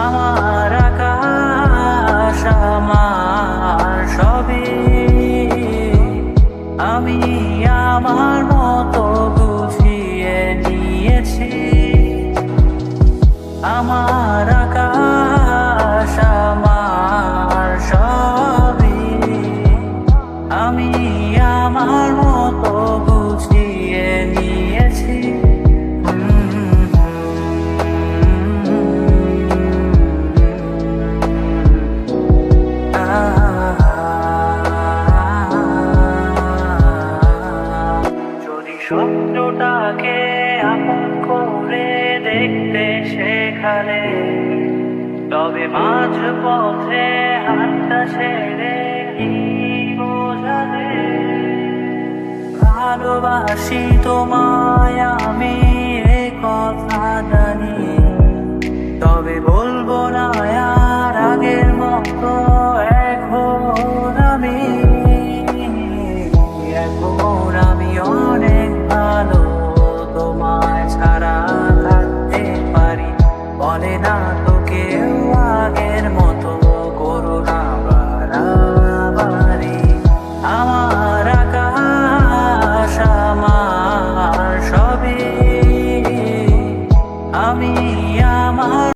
আমার আকাশ আমার সবে আমি আমার মতো গুছিয়ে নিয়েছি। আমার স্বপ্নটাকে আপন করে দেখতে শেখালে তবে মাঝ পথে হাতটা ছেড়ে কি বোঝালে ভালোবাসি তোমায় আমি এ কথা জানি তবে বলব না, আর আগের মতো এখন আমি।